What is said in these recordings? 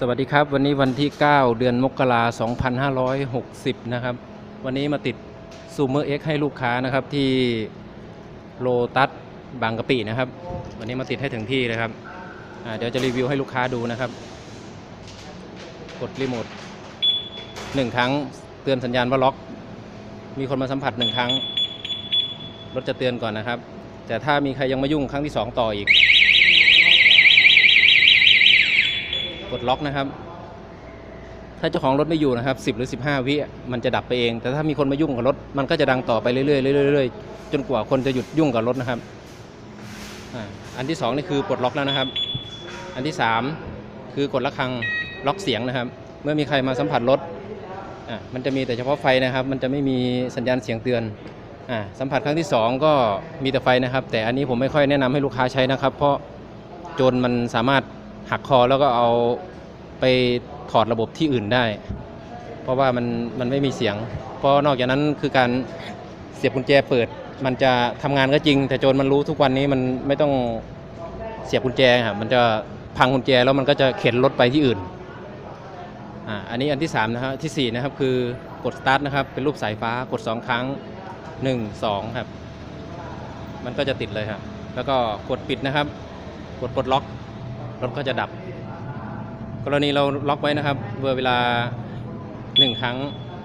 สวัสดีครับ วันนี้วันที่ 9 เดือนมกราคม2560 นะครับ วันนี้มาติดซูเมอร์เอ็กให้ลูกค้านะครับที่โลตัสบางกะปินะครับ วันนี้มาติดให้ถึงที่เลยครับเดี๋ยวจะรีวิวให้ลูกค้าดูนะครับ กดรีโมทหนึ่งครั้งเตือนสัญญาณว่าล็อก มีคนมาสัมผัสหนึ่งครั้งรถจะเตือนก่อนนะครับ แต่ถ้ามีใครยังม่ยุ่งครั้งที่สองต่ออีก ก ดล็อกนะครับ ถ้าเจ้าของรถไม่อยู่นะครับ 10 หรือ 15 วิมันจะดับไปเอง แต่ถ้ามีคนมายุ่งกับรถ มันก็จะดังต่อไปเรื่อยๆเรื่อยๆจนกว่าคนจะหยุดยุ่งกับรถนะครับอันที่สองนี่คือปลดล็อกแล้วนะครับ อันที่สามคือกดระฆังล็อกเสียงนะครับ เมื่อมีใครมาสัมผัสรถมันจะมีแต่เฉพาะไฟนะครับ มันจะไม่มีสัญญาณเสียงเตือนอ่าสัมผัสครั้งที่สองก็มีแต่ไฟนะครับ แต่อันนี้ผมไม่ค่อยแนะนำให้ลูกค้าใช้นะครับ เพราะโจรมันสามารถ หักคอแล้วก็เอาไปถอดระบบที่อื่นได้ เพราะว่ามันมันไม่มีเสียง เพราะนอกจากนั้นคือการเสียบกุญแจเปิด มันจะทำงานก็จริง แต่โจรมันรู้ทุกวันนี้มันไม่ต้องเสียบกุญแจครับมันจะพังกุญแจแล้วมันก็จะเข็นรถไปที่อื่นอ่าอันนี้อันที่3นะครับที่4นะครับคือกดสตาร์ทนะครับเป็นรูปสายฟ้ากด 2 ครั้ง 1 2 ครับ มันก็จะติดเลยครับแล้วก็กดปิดนะครับ กดปลดล็อก รถก็จะดับ กรณีเราล็อกไว้นะครับเมื่อเวลาหนึ่งครั้ง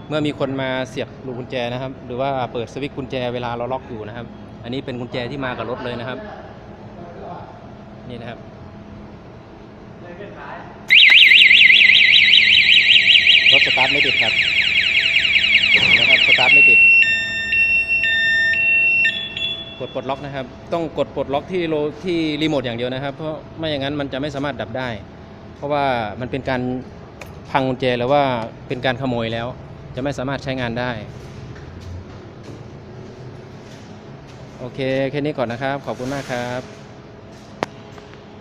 เมื่อมีคนมาเสียบลูกุญแจนะครับ หรือว่าเปิดสวิตช์กุญแจเวลาเราล็อกอยู่นะครับ อันนี้เป็นกุญแจที่มากับรถเลยนะครับ นี่นะครับรถสตาร์ทไม่ติดครับนะครับสตาร์ทไม่ติด กดปลดล็อกนะครับ ต้องกดปลดล็อกที่โลที่รีโมทอย่างเดียวนะครับ เพราะไม่อย่างนั้นมันจะไม่สามารถดับได้ เพราะว่ามันเป็นการพังกุญแจหรือว่าเป็นการขโมยแล้ว จะไม่สามารถใช้งานได้ โอเคแค่นี้ก่อนนะครับ ขอบคุณมากครับ